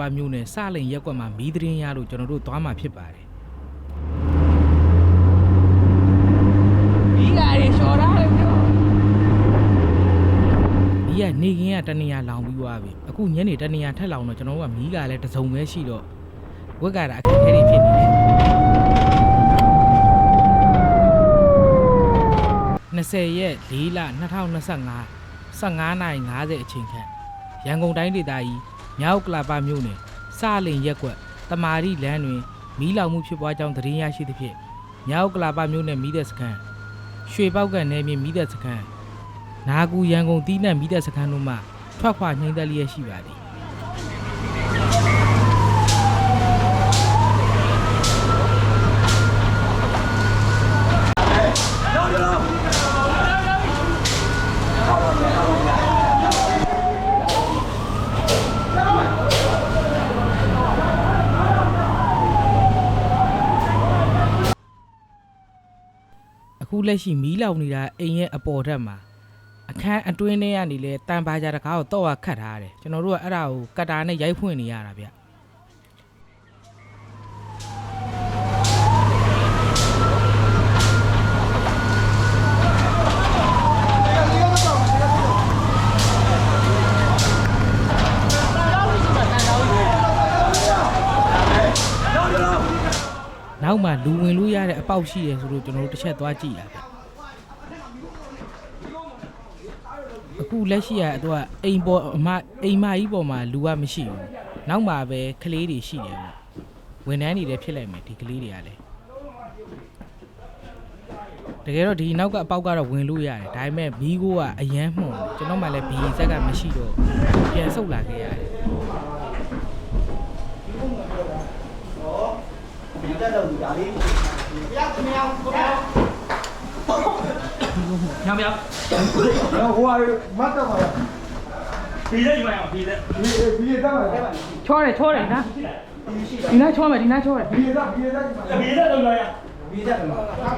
ပါမြို့နယ်စလိန်ရက်ကွက်မှာမီးသတင်းရလို့ကျွန်တော်တို့သွားမှာဖြစ်ပါတယ်မီးလာရေလျှော်ထားတယ်ပြောမီးကနေခင်းကတနေရလောင်ပြီးသွားပြီအခုညနေတနေရထက်လောင်တော့ကျွန်တော်တို့ကမီးကလည်းတစ်စုံပဲရှိတော့ဝက်ကတာအခက်အခဲတွေဖြစ်နေတယ်20ရက်4လ2025 15နိုင်50အချိန်ခန့်ရန်ကုန်တိုင်းဒေသကြီး မြောက်ကလာပမြို့နယ်စလိန်ရက်ကွက်တမာရီလမ်းတွင်မီးလောင်မှုဖြစ်ပွားကြောင်းသတင်းရရှိသဖြင့်မြောက်ကလာပမြို့နယ်မီးသက်စခန်းရွှေပောက်ကန်နယ်မြေမီးသက်စခန်းနာကူရန်ကုန်တီးနှံမိတဲ့စခန်းတို့မှထွက်ခွာနှိမ့်သက်လျက်ရှိပါသည် အခုလက်ရှိမီးလောင်နေတာအိမ်ရဲ့အပေါ်ထက်မှာအခန်းအတွင်းထဲကနေလဲတန်ပါကြတကားကိုတော့ဝခတ်ထားတယ်ကျွန်တော်တို့ကအဲ့ဒါကိုကတ်တာနဲ့ရိုက်ဖွင့်နေရတာဗျ နောက်မှလူဝင်လို့ရတဲ့အပေါက်ရှိတယ်ဆိုလို့ကျွန်တော်တို့တစ်ချက်သွားကြည့်ရဗျအခုလက်ရှိကသူကအိမ်ပေါ်အမအိမ်မကြီးပေါ်မှာလူကမရှိဘူးနောက်မှပဲကလေးတွေရှိတယ်ဗျဝန်ထမ်းတွေလည်းဖြစ်လိုက်မယ်ဒီကလေးတွေကလည်းတကယ်တော့ဒီနောက်ကအပေါက်ကတော့ဝင်လို့ရတယ်ဒါပေမဲ့မီးကိုကအရန်မှုန်တယ်ကျွန်တော်မှလည်းဘီဇက်ကမရှိတော့ပြန်ဆုတ်လာခဲ့ရတယ် ဒီတက်တော့ဒါလေးဘုရားခင်ဗျာဘုရားညမြောက်တော့ဟိုဟာမတ်တော့ပါလားဒီလက်ယူလိုက်အောင်ဒီလက်ဒီဒီတက်ပါလားချောတယ်ချောတယ်နော်ဒီနားချောမယ်ဒီနားချောတယ်ဒီလက်ဒီလက်ဒီလက်တော့လာရဒီလက်တော့လာ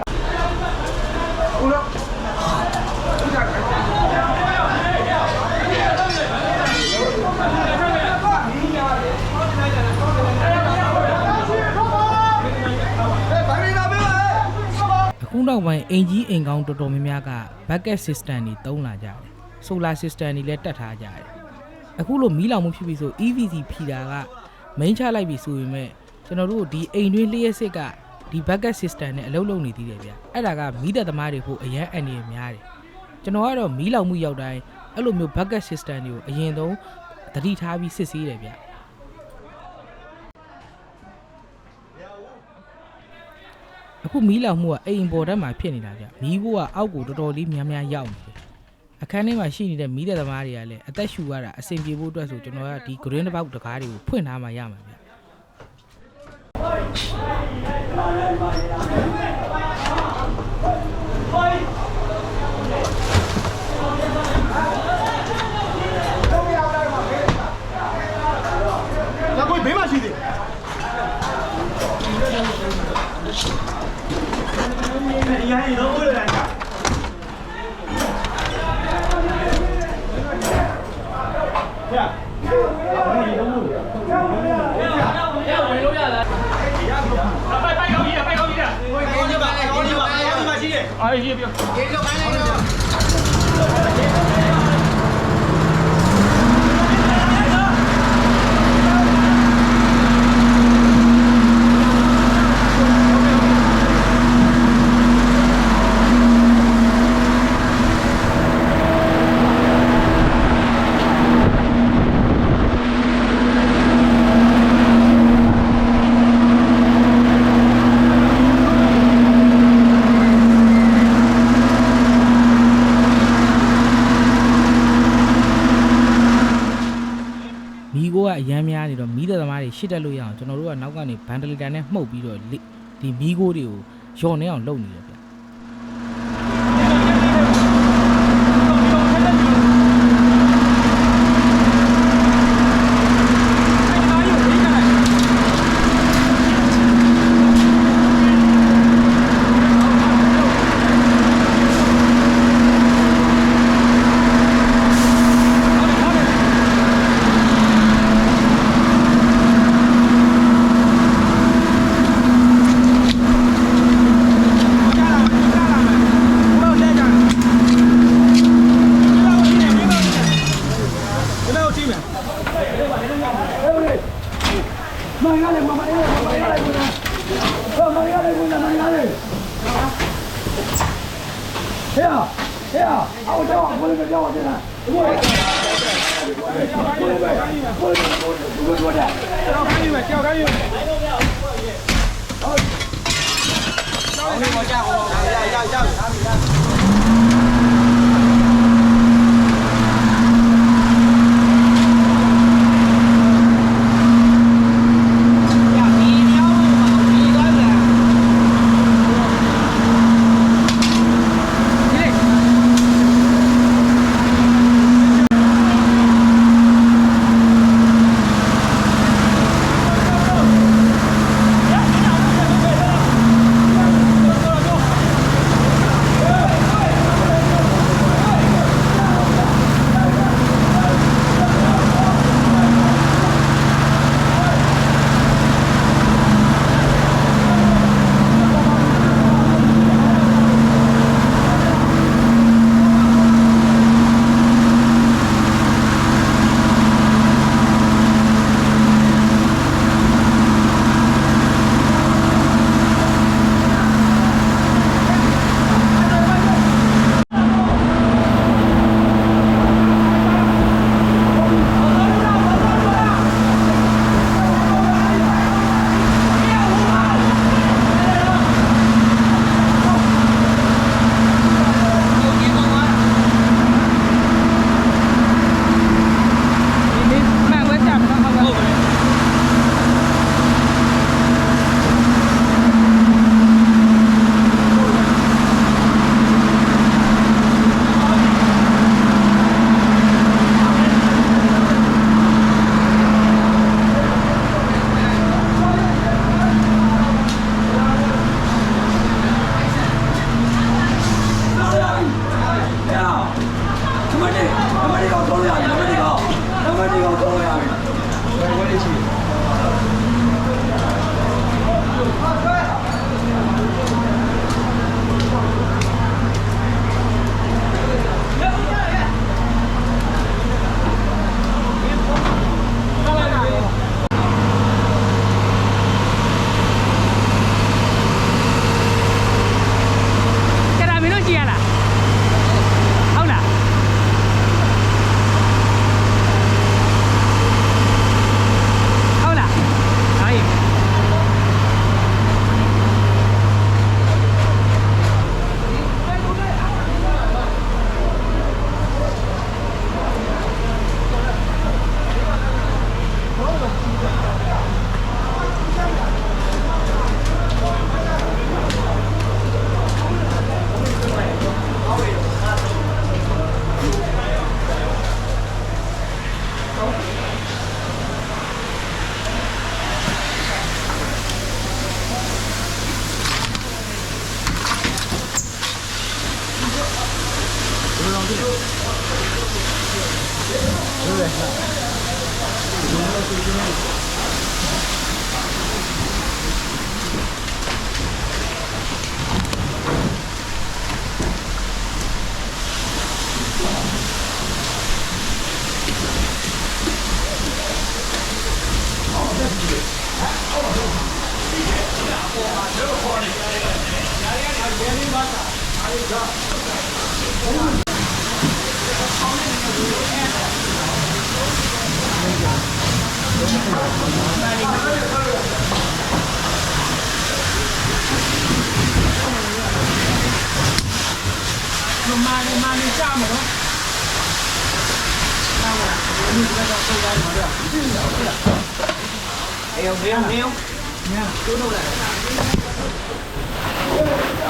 ဦးတော့ ခုနောက်ပိုင်းအင်ကြီးအင်ကောင်းတော်တော်များများက bucket system တွေတုံးလာကြတယ် solar system တွေလည်းတက်ထားကြတယ်အခုလိုမီးလောင်မှုဖြစ်ပြီဆို EVC ဖြီတာက main ချလိုက်ပြီဆိုရင်မဲ့ကျွန်တော်တို့ဒီအိမ်တွင်းလျှက်စစ်ကဒီ bucket system နဲ့အလုပ်လုပ်နေသေးတယ်ဗျအဲ့ဒါကမီးတပ်သမားတွေဖို့အရန်အန်ရများတယ်ကျွန်တော်ကတော့မီးလောင်မှုရောက်တိုင်းအဲ့လိုမျိုး bucket system တွေကိုအရင်ဆုံးသတိထားပြီးစစ်ဆေးတယ်ဗျ အခုမီးလောင်မှုကအိမ်ပေါ်တက်မှာဖြစ်နေတာဗျမီးကိုကအောက်ကိုတော်တော်လေးများများရောက်နေတယ်အခန်းထဲမှာရှိနေတဲ့မီးတပ်သမားတွေကလည်းအသက်ရှူရတာအဆင်ပြေဖို့အတွက်ဆိုကျွန်တော်ကဒီ green တစ်ပေါက်တကားတွေကိုဖွင့်ထားမှရမှာဗျ 那过去没嘛去的。 ဒီဟန်ရောဦးလိုက်တာပိုက်ပိုက်ကောင်းကြီးပိုက်ကောင်းကြီး အားရပြမီးကိုကအရမ်းများနေတော့မီးသက်သမားတွေရှစ်တက်လို့ရအောင်ကျွန်တော်တို့ကနောက်ကနေဗန်ဒလီတာနဲ့မှုတ်ပြီးတော့လိဒီမီးကိုတွေကိုယော်နေအောင်လုပ်နေတယ် 这波叫我们要要要要 မာနေမာနေကြမှာနော်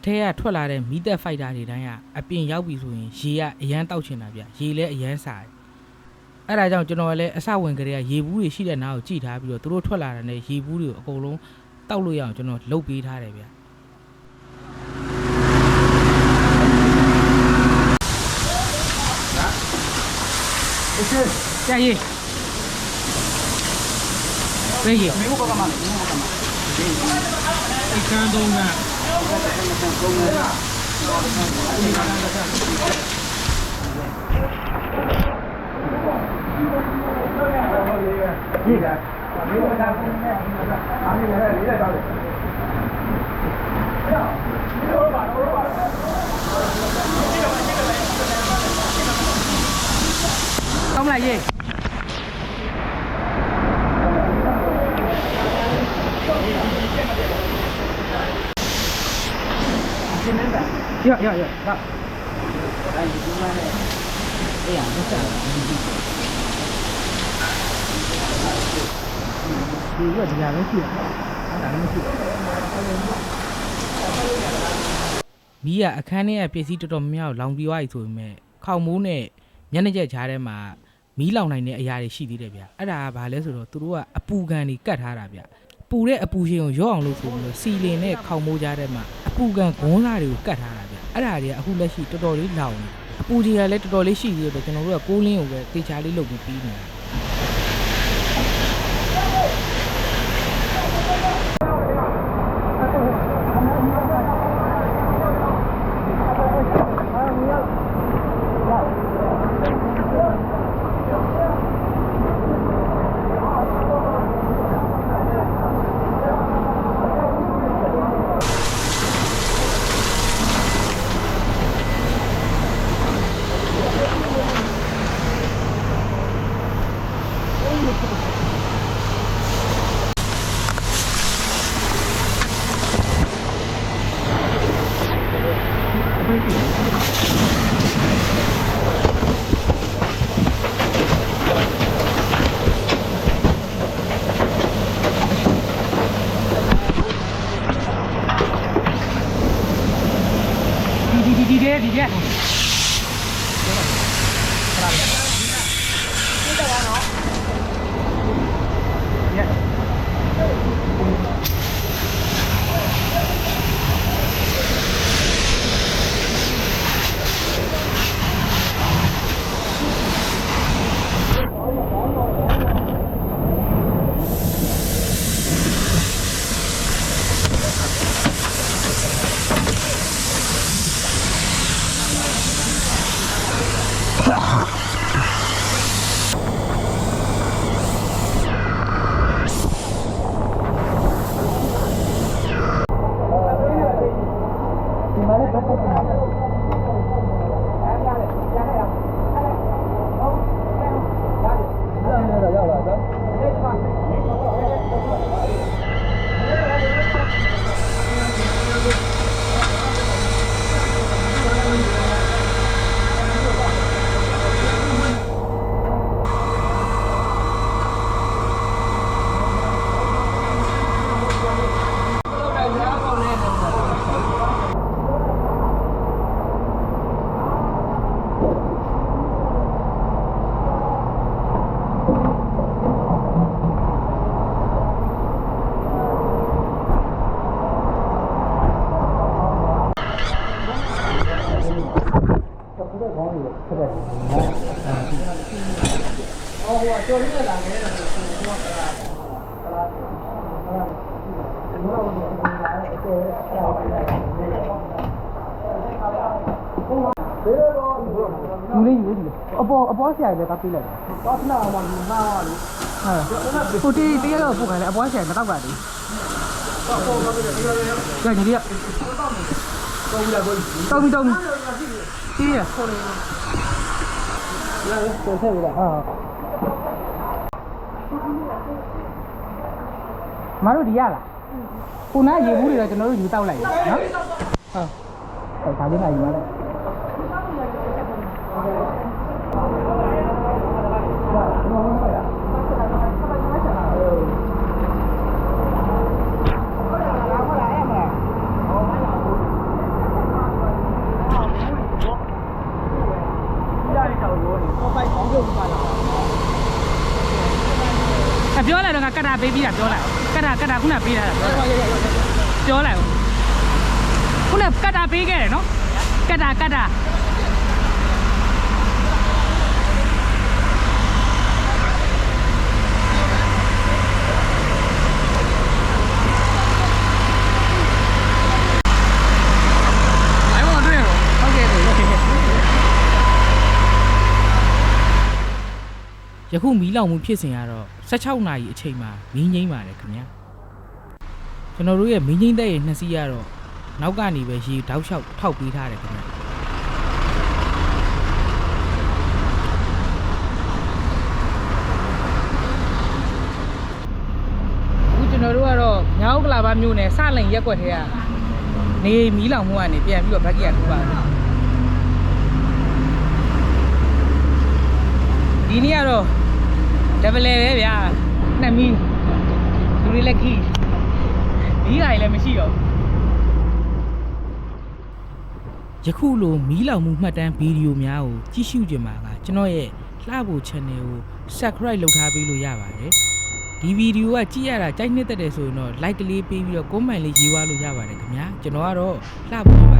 အထက်ကထွက်လာတဲ့မီးသက်ဖိုက်တာတွေတိုင်းကအပြင်ရောက်ပြီဆိုရင်ရေကအရန်တောက်ချင်တာဗျရေလည်းအရန်စားတယ်အဲ့ဒါကြောင့်ကျွန်တော်လည်းအစဝင်ကလေးကရေဘူးတွေရှိတဲ့နားကိုကြည့်ထားပြီးတော့သူတို့ထွက်လာတဲ့ရေဘူးတွေကိုအကုန်လုံးတောက်လို့ရအောင်ကျွန်တော်လှုပ်ပေးထားတယ်ဗျ။ကြာရေးပြေးရ။မြို့ကကမှာမြို့ကကမှာ။ဒီကံတုံးက လိုက်ရေ ရရရဒါအဲ့ဒီဒီမှာလည်းအေးရမစားဘူးဒီကဒီရလည်းရှိတယ်ဒါလည်းမရှိဘူးမီးကအခန်းထဲကပစ္စည်းတော်တော်များများကိုလောင်ပြီးသွားပြီဆိုပေမဲ့ခေါင်မိုးနဲ့မျက်နှာကျက်ကြားထဲမှာမီးလောင်နိုင်တဲ့အရာတွေရှိသေးတယ်ဗျအဲ့ဒါကဘာလဲဆိုတော့သူတို့ကအပူကန်တွေကတ်ထားတာဗျပူတဲ့အပူရှင်ကိုရော့အောင်လို့ဆိုပြီးတော့စီလင်နဲ့ခေါင်မိုးကြားထဲမှာအပူကန်ဂုံးစားတွေကိုကတ်ထားတာဗျ အဲ့ဒါတွေကအခုလက်ရှိတော်တော်လေးလောင်နေအပူကြီးကလည်းတော်တော်လေးရှိသေးတယ်ကျွန်တော်တို့ကကိုးလင်းကိုပဲတေချာလေးလုပ်ပြီးပြီးနေတာ တော့ခေါင်းကြီးဖြစ်တယ်။အော်ဟိုကျော်လေးလာခဲ့တယ်ဆိုတော့ကလာကလာကလာကျွန်တော်တို့ကအကျော်ကြောက်တယ်။ဒီတော့လူလေးယူလေအပေါ်အပေါ်ဆရာကြီးလည်းတောက်ပြီးလိုက်တယ်။တောက်လာမှမနာပါဘူး။ဟုတ်ဟိုတီတရတော့ပို့ခိုင်းတယ်အပေါ်ဆရာကြီးမတောက်ပါဘူး။တောက်ပေါ်ကပြီးတယ်ဒီလိုရ။ကြည့်ကြည့်ရ။ Tông tông. Đi à? Tôi xem rồi à. Má nó đi ra là. Cô nói gì muốn đi ra cho nó giữ tao lại, Đó. Ờ. Tại sao cái này mà đây? Dạ, đúng င်းလိုက်ယူရလိုက်တာပေးပြီးတာပြောလိုက်ကတ်တာကတ်တာခုနပေးတာပြောလိုက်ပြောလိုက်ခုနကတ်တာပေးခဲ့တယ်နော်ကတ်တာကတ်တာ ယခုမီးလောင်မှုဖြစ်စဉ်ကတော့16နာရီအချိန်မှာမီးငိမ့်ပါတယ်ခင်ဗျာကျွန်တော်တို့ရဲ့မီးငိမ့်တဲ့ရဲ့နှစ်စီးကတော့နောက်ကနေပဲရေတောက်လျှောက်ထောက်ပေးထားတယ်ခင်ဗျာအခုကျွန်တော်တို့ကတော့ညောင်ကလာပါမြို့နယ်စလိန်ရက်ွက်ထဲကနေမီးလောင်မှုကနေပြန်ပြီးတော့ဘက်ကီယာထူပါမယ်ဒီနေ့ကတော့ double ပဲဗျာနှစ်မီးလူတွေလည်းခီးမီးကလည်းမရှိတော့ဘူးယခုလိုမီးလောင်မှုမှတ်တမ်းဗီဒီယိုများကိုကြည့်ရှုကြမှာကကျွန်တော်ရဲ့လှဖို့ channel ကို subscribe လုပ်ထားပေးလို့ရပါတယ်ဒီဗီဒီယိုကကြည့်ရတာကြိုက်နှစ်သက်တယ်ဆိုရင်တော့ like ကလေးပေးပြီးတော့ comment လေးရေးသွားလို့ရပါတယ်ခင်ဗျာကျွန်တော်ကတော့လှဖို့ဖြစ်ပါတယ်